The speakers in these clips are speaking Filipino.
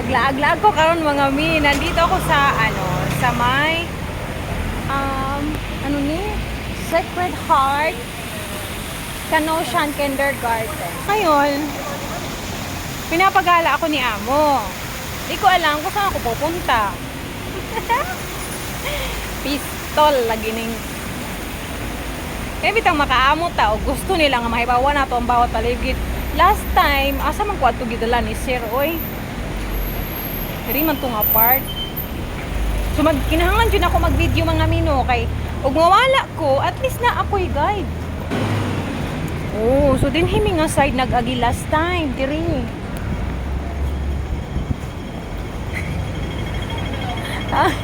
maglaag-laag ko karon mga mi. Nandito ako sa ano, sa may um ano ni Sacred Heart Canossian Kindergarten. Ngayon, pinapagala ako ni Amo. Hindi ko alam kung saan ako pupunta. Pistol lagi ning kaya bitang makaamot ta o gusto nila nga mahibawa na to ang bawat paligid. Last time, asa man ato gidala ni Sir oy. Diri man tong apart. So mag kinahanglan jud ako mag-video mga mino kay ug mawala ko, at least na ako'y guide. Oh, so din himi nga side nag-agi last time diri. Ah,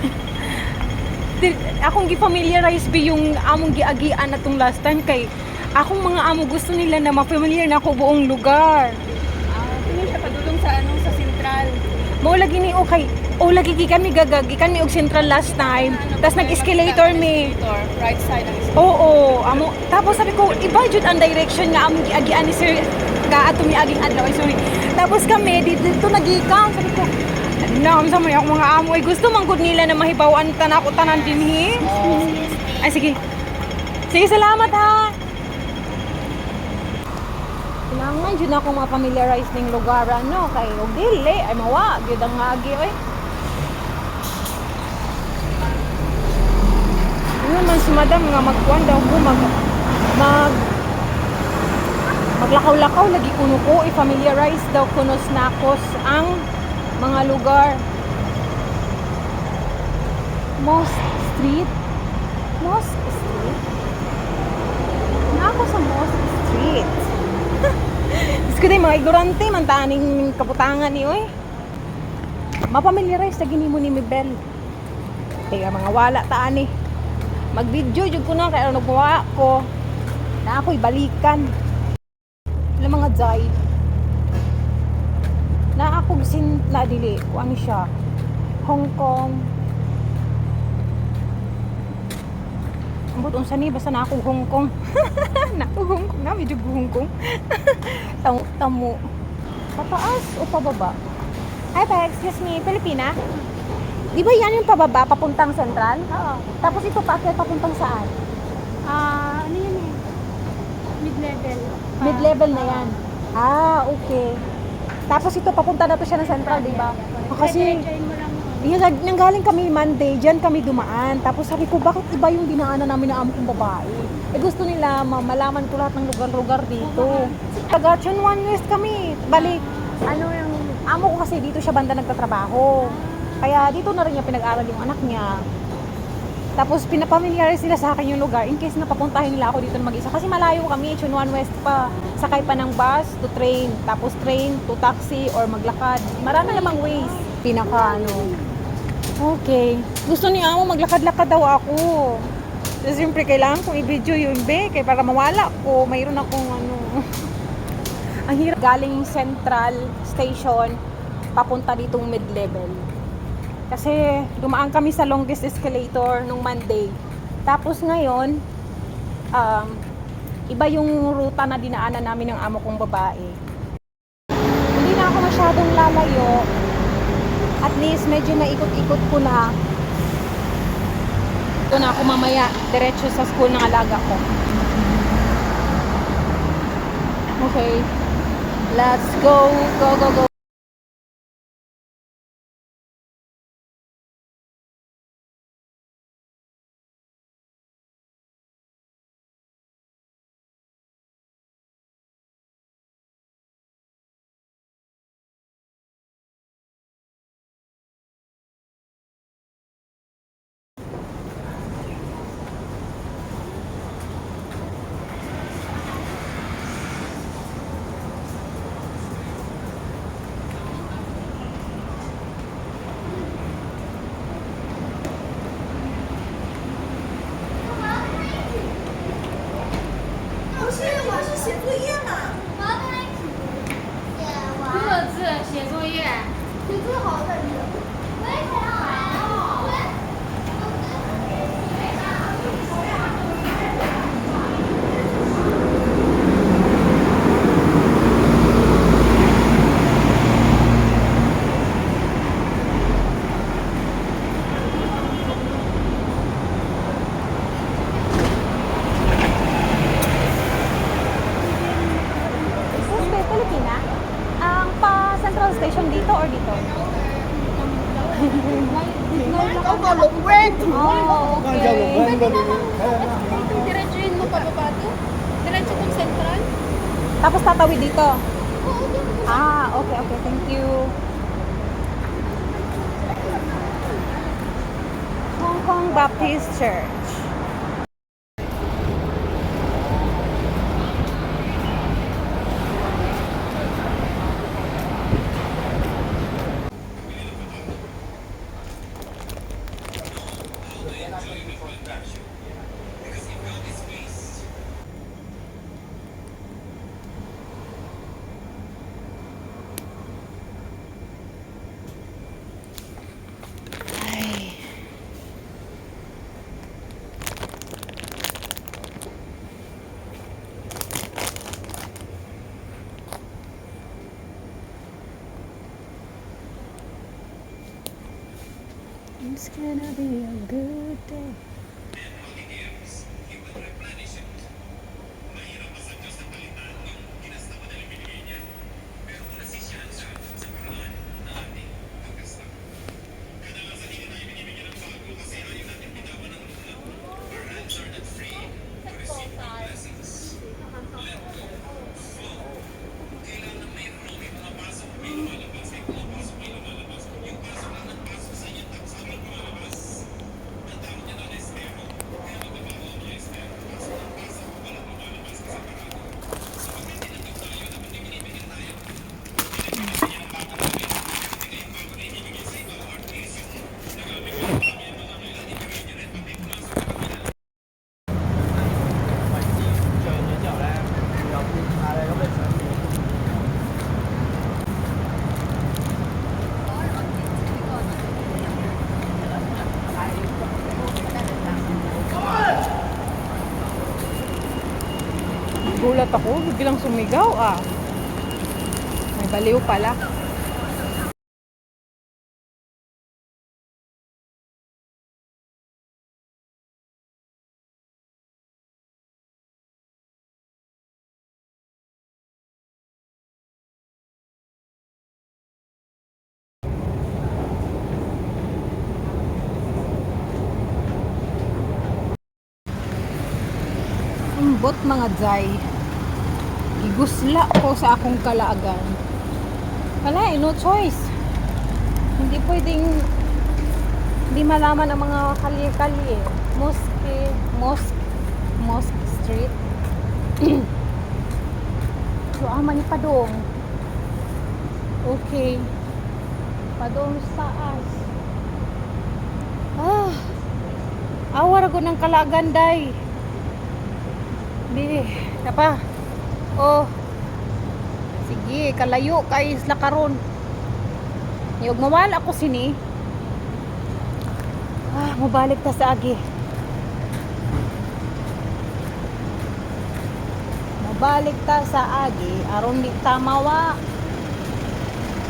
akong gi-familiarize bi yung among giagian atong last time kay akong mga amo gusto nila na ma-familiar na ako buong lugar. Ah, tingin siya padulong sa ano sa Mo lagi ni okay. O lagi gikan mi gagagi kan mi og central last time. Tas mi. Escalator, right side ang. Oo, amo. Tapos sabi ko, iba jud ang direction nga among giagian ni sir ka ato mi aging adlaw. Sorry. Tapos kami dito, dito nagikan. Sabi ko, Naam sa mga mga amo ay gusto man gud nila na mahibawan tanan ko tanan dinhi. Ay sige. Sige, salamat ha. Kailangan dyan ako ma-familiarize ng lugar ano kay og dili ay mawa gyud ang agi oy. Yun man si madam nga magkuhan daw ko mag mag maglakaw-lakaw lagi kuno ko i-familiarize daw kuno snakos ang mga lugar. Mosque Street. Mosque Street. Na ako sa Mosque Street. Diyos ko din, mga ignorante, man taaning kaputangan ni oy. Mapamiliarize na gini mo ni Mibel. Kaya mga wala taan eh. Mag-video jud ko na kaya nagwa ko na ako'y balikan. Alam mga jay. Na ako sin na dili ko ano siya. Hong Kong. Ambot unsa ni basta na ako Hong Kong. na ako Hong Kong na medyo Hong Kong. tamo, tamo. Pataas o pababa? Hi, pa, excuse me, Pilipina? Di ba yan yung pababa, papuntang sentral? Oo. Tapos ito pa, papuntang saan? Ah, ano yun eh? Mid-level. Mid-level na yan. Ah, okay. Tapos ito, papunta na to siya ng central, di ba? Ah, kasi, nanggaling kami Monday, dyan kami dumaan. Tapos sabi ko, bakit iba yung dinaanan namin na amo kong babae? Eh gusto nila ma- malaman ko lahat ng lugar-lugar dito. Taga Chunwan West kami. Balik, ano yung, amo ko kasi dito siya banda nagtatrabaho. Kaya dito na rin niya pinag-aral yung anak niya. Tapos pinapamilyarize sila sa akin yung lugar in case na papuntahin nila ako dito mag-isa. Kasi malayo kami, Chunwan West pa. Sakay pa ng bus to train. Tapos train to taxi or maglakad. Marami namang ways. Pinaka ano. Okay. Gusto ni Amo maglakad-lakad daw ako. So, siyempre kailangan kong i-video yun, be. Kaya para mawala ko, mayroon akong ano. Ang hirap galing Central Station papunta ditong mid-level. Kasi dumaan kami sa longest escalator nung Monday. Tapos ngayon, um, iba yung ruta na dinaanan namin ng amo kong babae. Hindi na ako masyadong lalayo. At least medyo naikot-ikot ko na. Ito na ako mamaya diretso sa school ng alaga ko. Okay. Let's go, go, go, go. Station dito or dito? Oh, okay. Diretsuhin mo pa baba to? Diretso kong central? Tapos tatawid dito. Ah, okay, okay. Thank you. Hong Kong Baptist Church. It's gonna be a good day. Gulat ako, biglang sumigaw ah. May baliw pala. Ambot mga jay. Gigusla ko sa akong kalaagan. Wala eh, no choice. Hindi pwedeng hindi malaman ang mga kalye-kalye. Mosque, mosque, mosque street. so, ama ni Padong. Okay. Padong sa taas. Ah. Awar ko ng kalaagan, day. Di, apa? Oh. Sige, kalayo kay isla karon. Yung mawala ako sini. Ah, mabalik ta sa agi. Mabalik ta sa agi aron di tamawa.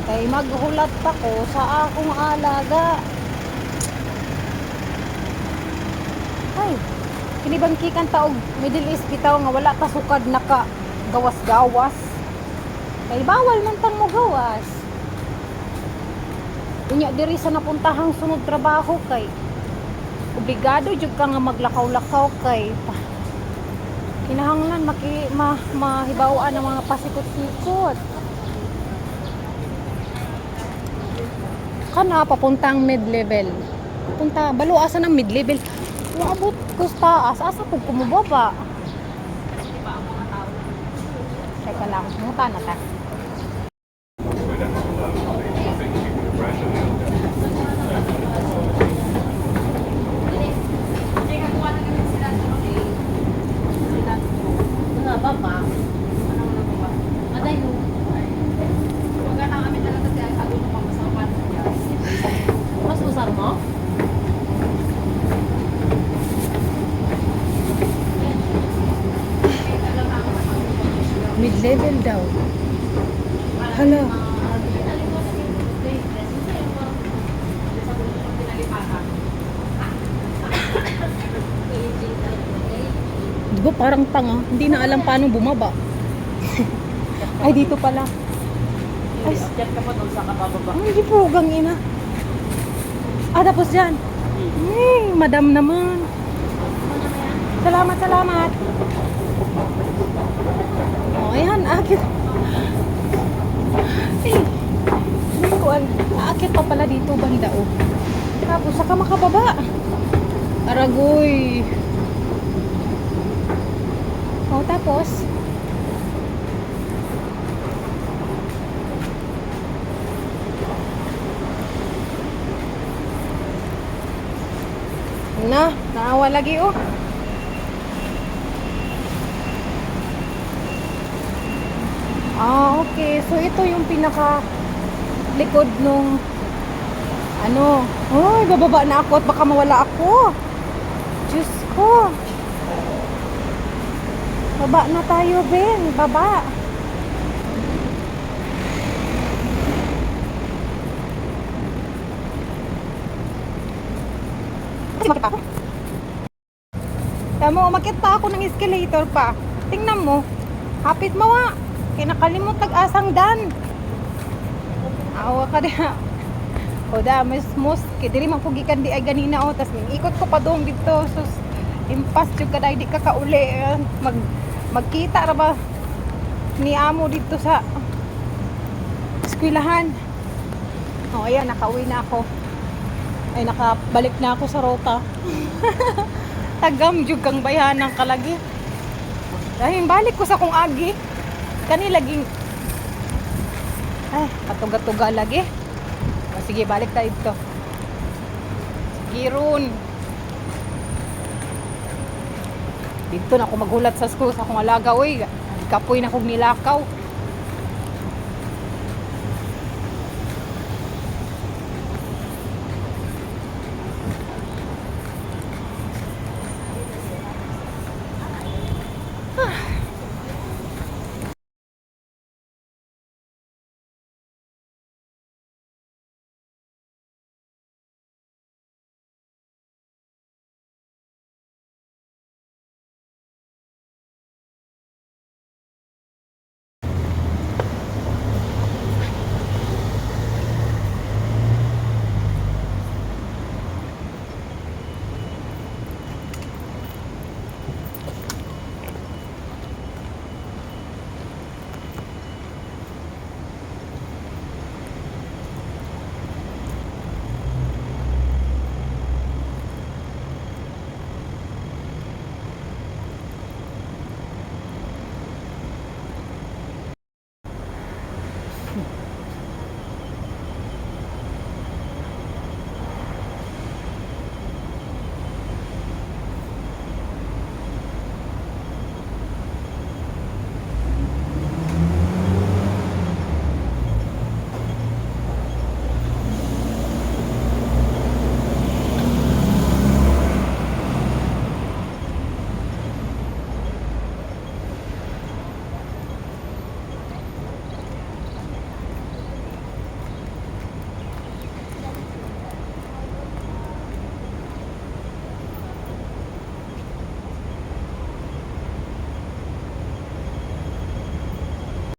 Kay maghulat pa ko sa akong alaga. Ay, kinibangkikan ta og Middle East bitaw nga wala ta sukad naka gawas-gawas. Kay bawal man tang mo gawas. Unya diri sa napuntahang sunod trabaho kay obligado jud ka nga maglakaw-lakaw kay kinahanglan maki ma, mahibawaan ng mga pasikot-sikot. Kana papuntang mid-level. Punta balo asa ng mid-level. Waabot ko sa taas. Asa ko kumubaba? Teka lang. Muta na ta. Mas usar mo? Mid-level daw. Hala. Di ba parang tanga? Hindi na alam paano bumaba. Ay, dito pala. Ay, Akyat ka pa doon sa kabababa. Hindi po, gang ina. Ah, tapos dyan. Ay, madam naman. Salamat, salamat. Oh, ayan, akit. Ay, hindi ko, aakit pa pala dito, banda, oh. Tapos, saka makababa. Aragoy. Oh, tapos, na, naawa lagi, oh. Ah, okay. So, ito yung pinaka likod nung ano. Hoy, bababa na ako at baka mawala ako. Diyos ko. Baba na tayo, Ben. Baba. Kasi makita ako. Tama, umakit pa ako ng escalator pa. Tingnan mo. Hapit mo wa. Kinakalimot tag-asang dan. Awa ka diha. O da, mas mos. Kidiri man pugikan di ay ganina o. Tas ikot ko pa doon dito. Sus, impas jud ka di ka kauli. Eh, Mag, magkita ra ba ni amo dito sa eskwelahan. O ayan, nakauwi na ako. Ay, nakabalik na ako sa rota. Tagam jud kang bayanan kalagi. Dahil balik ko sa kong agi. Kani laging ay, katuga-tuga lagi. O, sige, balik tayo dito. Sige, Ron. Dito na ako maghulat sa school sa akong alaga. Uy, kapoy na kong nilakaw.